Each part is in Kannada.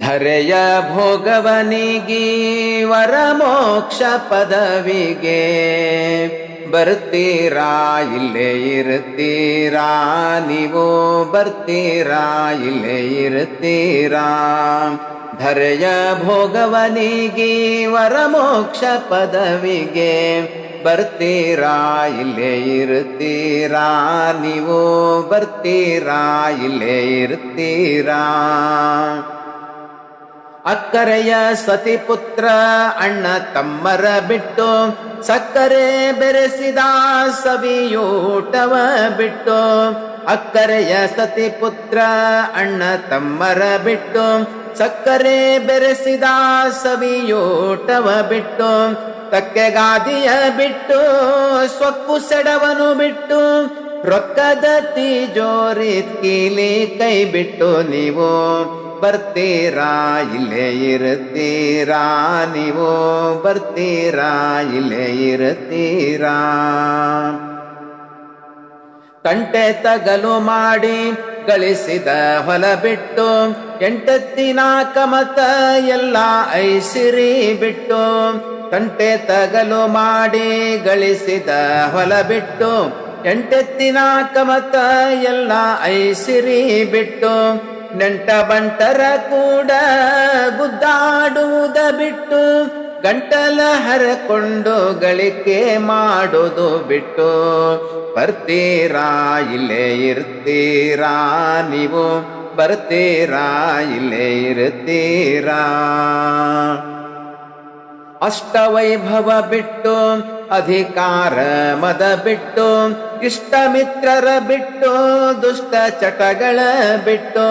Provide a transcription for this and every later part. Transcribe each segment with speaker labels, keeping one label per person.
Speaker 1: ಧರೆಯ ಭೋಗವನಿಗಿ ವರಮೋಕ್ಷ ಪದವಿಗೆ. ಬರ್ತೀರಾ? ಇಲ್ಲೇ ಇರುತ್ತೀರಾ? ನೀವು ಬರ್ತೀರಾ? ಇಲ್ಲೇ ಇರುತ್ತೀರಾ? ಧರೆಯ ಭೋಗವನಿಗಿ ವರಮೋಕ್ಷ ಪದವಿಗೆ. ಬರ್ತೀರಾ? ಇಲ್ಲೇ ಇರುತ್ತೀರಾ? ನೀವು ಬರ್ತೀರಾ? ಇಲ್ಲೇ ಇರ್ತೀರಾ ಅಕ್ಕರೆಯ ಸತಿಪುತ್ರ ಅಣ್ಣ ತಮ್ಮರ ಬಿಟ್ಟು ಸಕ್ಕರೆ ಬೆರೆಸಿದ ಸವಿಯೂಟವ ಬಿಟ್ಟು ಅಕ್ಕರೆಯ ಸತಿಪುತ್ರ ಅಣ್ಣ ತಮ್ಮರ ಬಿಟ್ಟು ಸಕ್ಕರೆ ಬೆರೆಸಿದ ಸವಿಯೂಟವ ಬಿಟ್ಟು ತಕ್ಕೆಗಾದಿಯ ಬಿಟ್ಟು ಸೊಕ್ಕು ಸೆಡವನು ಬಿಟ್ಟು ರೊಕ್ಕದ ತಿಜೋರಿ ಕೀಲಿ ಕೈ ಬಿಟ್ಟು ನೀವು ಬರ್ತೀರಾ ಇಲ್ಲೇ ಇರುತ್ತೀರಾ? ನೀವು ಬರ್ತೀರಾ ಇಲ್ಲೇ ಇರುತ್ತೀರಾ? ಕಂಟೆ ತಗಲು ಮಾಡಿ ಗಳಿಸಿದ ಹೊಲ ಬಿಟ್ಟು ಎಂಟತ್ತಿನ ಕಮತ ಎಲ್ಲ ಐಸಿರಿ ಬಿಟ್ಟು ಕಂಟೆ ತಗಲು ಮಾಡಿ ಗಳಿಸಿದ ಹೊಲ ಬಿಟ್ಟು ಎಂಟೆತ್ತಿನ ಕಮತ ಎಲ್ಲ ಐಸಿರಿ ಬಿಟ್ಟು ನೆಂಟ ಬಂಟರ ಕೂಡ ಗುದ್ದಾಡುವುದ ಬಿಟ್ಟು ಗಂಟಲ ಹರಕೊಂಡು ಗಳಿಕೆ ಮಾಡೋದು ಬಿಟ್ಟು. ಬರ್ತೀರಾ, ಇಲ್ಲೇ ಇರ್ತೀರಾ ನೀವು? ಬರ್ತೀರಾ, ಇಲ್ಲೇ ಇರ್ತೀರಾ? ಅಷ್ಟವೈಭವ ಬಿಟ್ಟು ಅಧಿಕಾರ ಮದ ಬಿಟ್ಟು ಇಷ್ಟ ಮಿತ್ರರ ಬಿಟ್ಟು, ದುಷ್ಟ ಚಟಗಳ ಬಿಟ್ಟು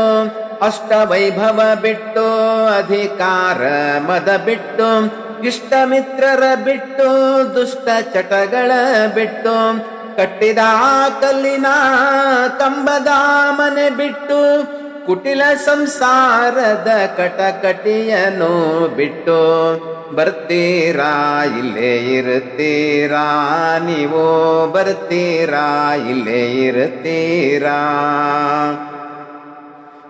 Speaker 1: ಅಷ್ಟ ವೈಭವ ಬಿಟ್ಟು, ಅಧಿಕಾರ ಮದ ಬಿಟ್ಟು ಇಷ್ಟ ಮಿತ್ರರ ಬಿಟ್ಟು, ದುಷ್ಟ ಚಟಗಳ ಬಿಟ್ಟು, ಕಟ್ಟಿದ ಕಲ್ಲಿನ ಕಂಬದ ಮನೆ ಬಿಟ್ಟು ಕುಟಿಲ ಸಂಸಾರದ ಕಟಕಟಿಯನು ಬಿಟ್ಟು ಬರ್ತೀರಾ? ಇಲ್ಲೇ ಇರ್ತೀರಾ ನೀವು ಬರ್ತೀರಾ? ಇಲ್ಲೇ ಇರ್ತೀರಾ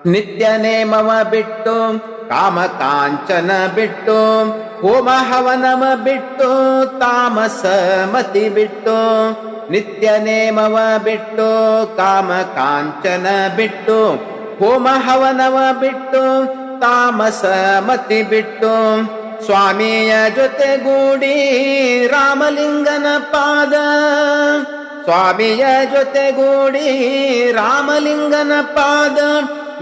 Speaker 1: ನಿತ್ಯ ನೇಮವ ಬಿಟ್ಟು, ಕಾಮ ಕಾಂಚನ ಬಿಟ್ಟು ಹೋಮ ಹವನವ ಬಿಟ್ಟು, ತಾಮಸ ಮತಿ ಬಿಟ್ಟು, ನಿತ್ಯ ನೇಮವ ಬಿಟ್ಟು, ಕಾಮ ಕಾಂಚನ ಬಿಟ್ಟು ಹೋಮ ಹವನವ ಬಿಟ್ಟು, ತಾಮಸ ಮತಿ ಬಿಟ್ಟು, ಸ್ವಾಮಿಯ ಜೊತೆಗೂಡಿ ರಾಮಲಿಂಗನ ಪಾದ. ಸ್ವಾಮಿಯ ಜೊತೆಗೂಡಿ ರಾಮಲಿಂಗನ ಪಾದ.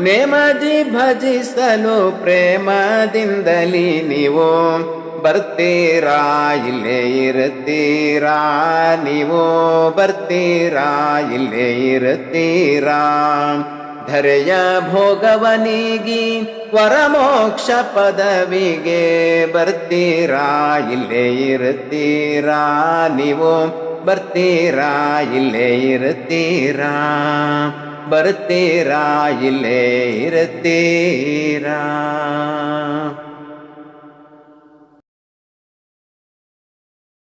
Speaker 1: ನೇಮದಿ ಭಜಿಸಲು ಪ್ರೇಮದಿಂದಲಿ ನೀವು ಬರ್ತೀರಾ, ಇಲ್ಲೇ ಇರುತ್ತೀರಾ? ನೀವು ಬರ್ತೀರಾ, ಇಲ್ಲೇ ಇರ್ತೀರಾ ಧರೆಯ ಭೋಗವನಿಗಿ ವರಮೋಕ್ಷ ಪದವಿಗೆ ಬರ್ತೀರಾ? ಇಲ್ಲೇ ಇರುತ್ತೀರಾ ನೀವು? ಬರ್ತೀರಾ? ಇಲ್ಲೇ ಇರುತ್ತೀರಾ? ಬರ್ತೀರಾ? ಇಲ್ಲೇ ಇರ್ತೀರಾ